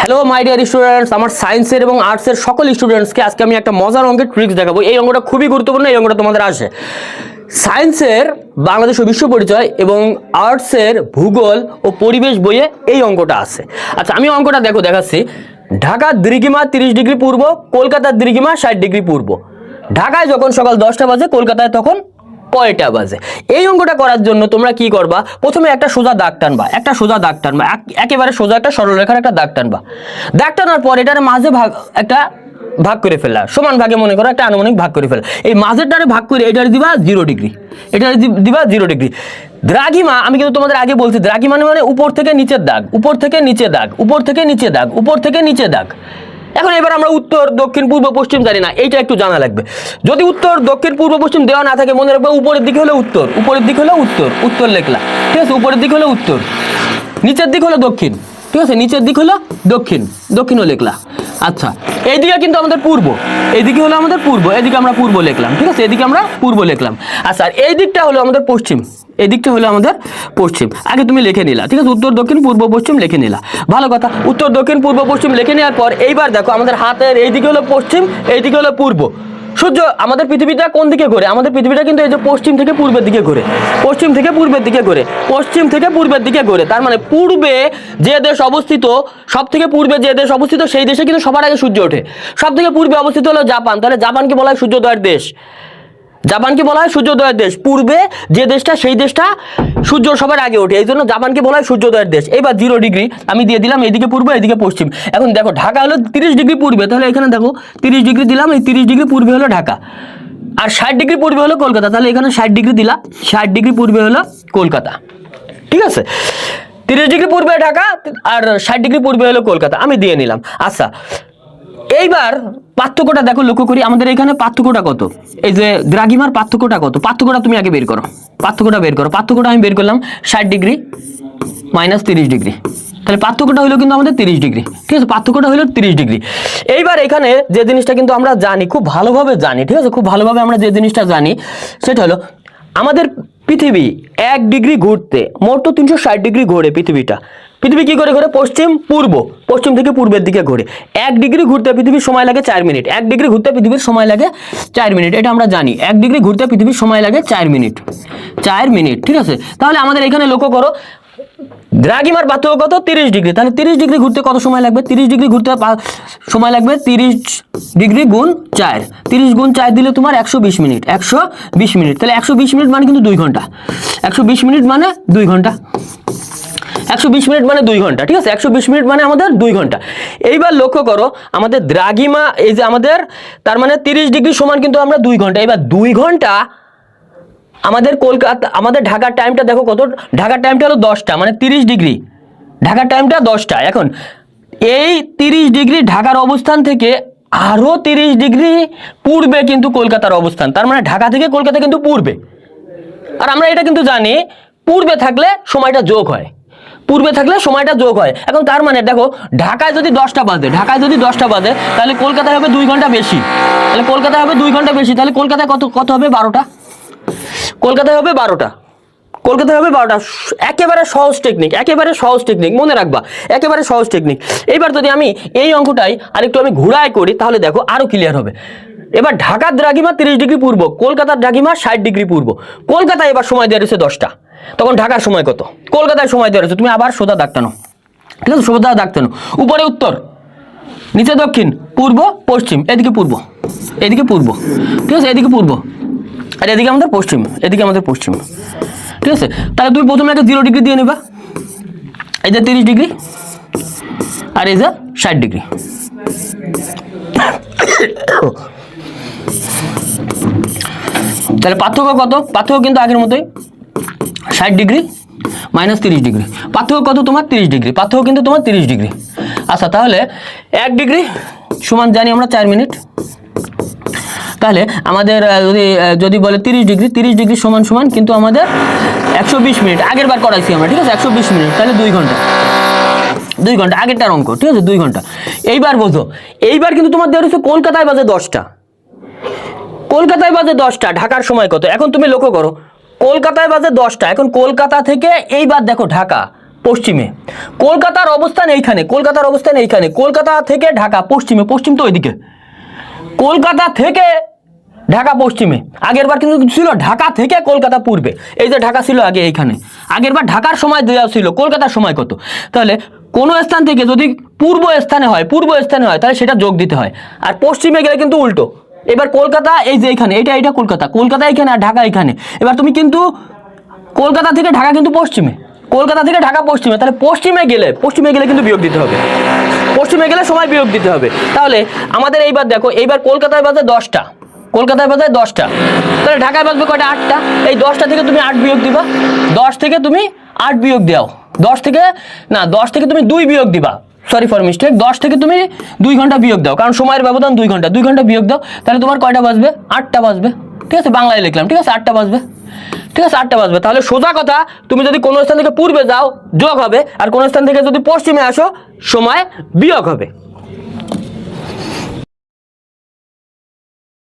Hello my dear students আমার সায়েন্সের এবং আর্টসের সকল স্টুডেন্টসকে আজকে আমি একটা মজার অঙ্কের ট্রিক্স দেখাবো। এই অঙ্কটা খুবই গুরুত্বপূর্ণ, এই অঙ্কটা তোমাদের আসে। সায়েন্সের বাংলাদেশ ও বিশ্ব পরিচয় এবং আর্টসের ভূগোল ও পরিবেশ বইয়ে এই অঙ্কটা আছে। আচ্ছা আমি অঙ্কটা দেখো, দেখাচ্ছি। ঢাকার দীর্ঘিমা তিরিশ ডিগ্রি পূর্ব, কলকাতার দীর্ঘিমা ষাট ডিগ্রি পূর্ব। ঢাকায় যখন সকাল দশটা বাজে, কলকাতায় তখন কয়টা বাজে? এই অঙ্কটা করার জন্য তোমরা কি করবা? প্রথমে একটা সোজা দাগ টানবা, একটা সোজা দাগ টানবা, এক- একেবারে সোজা একটা সরলরেখার একটা দাগ টানবা। দাগ টানার পর এটার মাঝে ভাগ একটা ভাগ করে ফেললা, সমান ভাগে মনে করো একটা আনুমানিক ভাগ করে ফেলা এই মাঝের মাঝেরটারে ভাগ করে এটার দিবা জিরো ডিগ্রি এটার দিবা জিরো ডিগ্রি দ্রাঘিমা, আমি কিন্তু তোমাদের আগে বলছি, দ্রাঘিমা মানে উপর থেকে নিচের দাগ, উপর থেকে নিচে দাগ, উপর থেকে নিচে দাগ, উপর থেকে নিচে দাগ। এখন এবার আমরা উত্তর, দক্ষিণ, পূর্ব, পশ্চিম জানি না, এইটা একটু জানা লাগবে। যদি উত্তর, দক্ষিণ, পূর্ব, পশ্চিম দেওয়া না থাকে, মনে রাখবে উপরের দিকে হলো উত্তর, উপরের দিকে হলো উত্তর উত্তর লেখলা, ঠিক আছে? উপরের দিকে হলো উত্তর, নিচের দিক হলো দক্ষিণ, ঠিক আছে? নিচের দিক হলো দক্ষিণ, দক্ষিণও লিখলা। আচ্ছা এইদিকে কিন্তু আমাদের পূর্ব, এইদিকে হলো আমাদের পূর্ব এদিকে আমরা পূর্ব লিখলাম, ঠিক আছে? এদিকে আমরা পূর্ব লিখলাম। আচ্ছা আর এই দিকটা হলো আমাদের পশ্চিম। এই দিকটা হলো আমাদের পশ্চিম। আগে তুমি লিখে নিলা, ঠিক আছে? উত্তর, দক্ষিণ, পূর্ব, পশ্চিম লিখে নিলা। ভালো কথা। উত্তর, দক্ষিণ, পূর্ব, পশ্চিম লিখে নেওয়ার পর এইবার দেখো, আমাদের হাতের এইদিকে হলো পশ্চিম, এইদিকে হলো পূর্ব। সূর্য, আমাদের পৃথিবীটা কোন দিকে ঘোরে? আমাদের পৃথিবীটা কিন্তু এই যে পশ্চিম থেকে পূর্বের দিকে ঘোরে। পশ্চিম থেকে পূর্বের দিকে ঘোরে। পশ্চিম থেকে পূর্বের দিকে ঘোরে। তার মানে পূর্বে যে দেশ অবস্থিত সব থেকে পূর্বে যে দেশ অবস্থিত, সেই দেশে কিন্তু সবার আগে সূর্য ওঠে। সব থেকে পূর্বে অবস্থিত হলো জাপান। তাহলে জাপানকে বলা হয় সূর্যোদয়ের দেশ। জাপানকে বলা হয় সূর্যোদয়ের দেশ। পূর্বে যে দেশটা, সেই দেশটা সূর্য সবার আগে ওঠে। এই জন্য জাপানকে বলা হয় সূর্যোদয়ের দেশ। এবার জিরো ডিগ্রি, আমি দিয়ে দিলাম এদিকে পূর্ব, এদিকে পশ্চিম। এখন দেখো, ঢাকা হলো তিরিশ ডিগ্রি পূর্বে। তাহলে এখানে দেখো, তিরিশ ডিগ্রি দিলাম, এই তিরিশ ডিগ্রি পূর্বে হলো ঢাকা। আর ষাট ডিগ্রি পূর্বে হলো কলকাতা। তাহলে এখানে ষাট ডিগ্রি দিলাম ষাট ডিগ্রি পূর্বে হলো কলকাতা। ঠিক আছে? তিরিশ ডিগ্রি পূর্বে ঢাকা, আর ষাট ডিগ্রি পূর্বে হলো কলকাতা। আমি দিয়ে নিলাম। আচ্ছা এইবার পার্থক্যটা দেখো, লক্ষ্য করি আমাদের এখানে পার্থক্যটা কত? এই যে দ্রাঘিমার পার্থক্যটা কত? পার্থক্যটা তুমি আগে বের করো। পার্থক্যটা বের করো। পার্থক্যটা আমি বের করলাম ষাট ডিগ্রি মাইনাস তিরিশ ডিগ্রি। তাহলে পার্থক্যটা হলো কিন্তু আমাদের তিরিশ ডিগ্রি। ঠিক আছে, পার্থক্যটা হলো তিরিশ ডিগ্রি। এইবার এখানে যে জিনিসটা কিন্তু আমরা জানি, খুব ভালোভাবে জানি, ঠিক আছে? খুব ভালোভাবে আমরা যে জিনিসটা জানি, সেটা হলো আমাদের পৃথিবী এক ডিগ্রি ঘুরতে, মোট তো তিনশো ষাট ডিগ্রি ঘোরে পৃথিবীটা। পৃথিবী কি করে ঘোরে? পশ্চিম, পূর্ব। পশ্চিম থেকে পূর্বের দিকে ঘোরে। এক ডিগ্রি ঘুরতে পৃথিবীর সময় লাগে চার মিনিট। এক ডিগ্রি ঘুরতে পৃথিবীর সময় লাগে চার মিনিট। এটা আমরা জানি। এক ডিগ্রি ঘুরতে পৃথিবীর সময় লাগে চার মিনিট। চার মিনিট, ঠিক আছে? তাহলে আমাদের এখানে লক্ষ্য করো, দ্রাঘিমার পার্থক্য কত? তিরিশ ডিগ্রি। তাহলে তিরিশ ডিগ্রি ঘুরতে কত সময় লাগবে? তিরিশ ডিগ্রি ঘুরতে সময় লাগবে তিরিশ ডিগ্রি গুণ চার। তিরিশ গুণ চার দিলে তোমার একশো বিশ মিনিট। একশো বিশ মিনিট। তাহলে একশো বিশ মিনিট মানে কিন্তু দুই ঘণ্টা। একশো বিশ মিনিট মানে দুই ঘণ্টা। একশো বিশ মিনিট মানে দুই ঘণ্টা, ঠিক আছে? একশো বিশ মিনিট মানে আমাদের দুই ঘণ্টা। এইবার লক্ষ্য করো, আমাদের দ্রাঘিমা, এই যে আমাদের, তার মানে তিরিশ ডিগ্রি সমান কিন্তু আমরা দুই ঘণ্টা। এবার দুই ঘণ্টা আমাদের কলকাতা, আমাদের ঢাকার টাইমটা দেখো কত? ঢাকার টাইমটা হলো দশটা মানে তিরিশ ডিগ্রি। ঢাকার টাইমটা দশটা। এখন এই তিরিশ ডিগ্রি ঢাকার অবস্থান থেকে আরও তিরিশ ডিগ্রি পূর্বে কিন্তু কলকাতার অবস্থান। তার মানে ঢাকা থেকে কলকাতা কিন্তু পূর্বে। আর আমরা এটা কিন্তু জানি, পূর্বে থাকলে সময়টা যোগ হয়। পূর্বে থাকলে সময়টা যোগ হয়। এখন তার মানে দেখো, ঢাকায় যদি দশটা বাজে, ঢাকায় যদি দশটা বাজে, তাহলে কলকাতায় হবে দুই ঘণ্টা বেশি। তাহলে কলকাতায় হবে দুই ঘণ্টা বেশি, তাহলে কলকাতায় কত কত হবে? বারোটা। কলকাতায় হবে বারোটা। কলকাতায় হবে বারোটা। একেবারে সহজ টেকনিক একেবারে সহজ টেকনিক মনে রাখবা, একেবারে সহজ টেকনিক এইবার যদি আমি এই অঙ্কটাই আরেকটু আমি ঘোরায় করি, তাহলে দেখো আরও ক্লিয়ার হবে। এবার ঢাকার দ্রাঘিমা তিরিশ ডিগ্রি পূর্ব, কলকাতার দ্রাঘিমা ষাট ডিগ্রি পূর্ব। কলকাতায় এবার সময় দেওয়া রয়েছে দশটা। তখন ঢাকার সময় কত? কলকাতায় সময় দেওয়া তুমি আবার সোজা দাগ ঠিক আছে, সোজা দাগ উপরে উত্তর, নিচে দক্ষিণ, পূর্ব, পশ্চিম, এদিকে পূর্ব এদিকে পূর্ব। ঠিক আছে, এদিকে পূর্ব, আর এদিকে আমাদের পশ্চিম, এদিকে আমাদের পশ্চিম। ঠিক আছে, তাহলে তুমি প্রথমে একটা জিরো ডিগ্রি দিয়ে নেবা। এই যে তিরিশ ডিগ্রি আর এই যে ষাট ডিগ্রি তাহলে পার্থক্য কত? পার্থক্য কিন্তু আগের মতোই। ষাট ডিগ্রি মাইনাস তিরিশ ডিগ্রি। পার্থক্য কত তোমার? তিরিশ ডিগ্রি। পার্থক্য কিন্তু তোমার তিরিশ ডিগ্রি। আচ্ছা তাহলে এক ডিগ্রি সমান জানি আমরা চার মিনিট। তাহলে আমাদের যদি যদি বলে তিরিশ ডিগ্রি তিরিশ ডিগ্রি সমান সমান কিন্তু আমাদের একশো বিশ মিনিট। আগের বার করাইছি আমরা, ঠিক আছে? একশো বিশ মিনিট, তাহলে দুই ঘণ্টা। দুই ঘণ্টা, আগেরটার অঙ্ক, ঠিক আছে? দুই ঘণ্টা। এইবার বোঝো, এইবার কিন্তু তোমার দেওয়া হচ্ছে কলকাতায় বাজে দশটা। কলকাতায় বাজে দশটা, ঢাকার সময় কত? এখন তুমি লক্ষ্য করো কলকাতায় বাজে দশটা। এখন কলকাতা থেকে এইবার দেখো ঢাকা, পশ্চিমে। কলকাতার অবস্থান এইখানে, কলকাতার অবস্থান এইখানে। কলকাতা থেকে ঢাকা, পশ্চিমে। পশ্চিম তো ওইদিকে। কলকাতা থেকে ঢাকা, পশ্চিমে। আগের বার কিন্তু ছিল ঢাকা থেকে কলকাতা পূর্বে। এই যে ঢাকা ছিল আগে এইখানে। আগের বার ঢাকার সময় দেওয়া ছিল, কলকাতার সময় কত? তাহলে কোনো স্থান থেকে যদি পূর্ব স্থানে হয়, পূর্ব স্থানে হয়, তাহলে সেটা যোগ দিতে হয়। আর পশ্চিমে গেলে কিন্তু উল্টো। এবার কলকাতা, এই যে এইখানে এটা এটা কলকাতা কলকাতা এইখানে আর ঢাকা এইখানে এবার তুমি কিন্তু কলকাতা থেকে ঢাকা কিন্তু পশ্চিমে, কলকাতা থেকে ঢাকা পশ্চিমে, তাহলে পশ্চিমে গেলে পশ্চিমে গেলে কিন্তু বিয়োগ দিতে হবে। পশ্চিমে গেলে সময় বিয়োগ দিতে হবে। তাহলে আমাদের এইবার দেখো, এইবার কলকাতায় বাজে দশটা, কলকাতায় বাজে দশটা। তাহলে ঢাকায় বাজবে কয়টা? আটটা। এই দশটা থেকে তুমি আট বিয়োগ দিবা। দশ থেকে তুমি আট বিয়োগ দাও। দশ থেকে, না, দশ থেকে তুমি দুই বিয়োগ দিবা। সরি ফর মিস্টেক দশ থেকে তুমি দুই ঘণ্টা বিয়োগ দাও, কারণ সময়ের ব্যবধান দুই ঘণ্টা দুই ঘণ্টা বিয়োগ দাও, তাহলে তোমার কয়টা বাজবে? আটটা বাজবে। ঠিক আছে, বাংলায় লিখলাম, ঠিক আছে, আটটা বাজবে। ঠিক আছে, আটটা বাজবে। তাহলে সোজা কথা, তুমি যদি কোনো স্থান থেকে পূর্বে যাও, যোগ হবে, আর কোনো স্থান থেকে যদি পশ্চিমে আসো, সময় বিয়োগ হবে।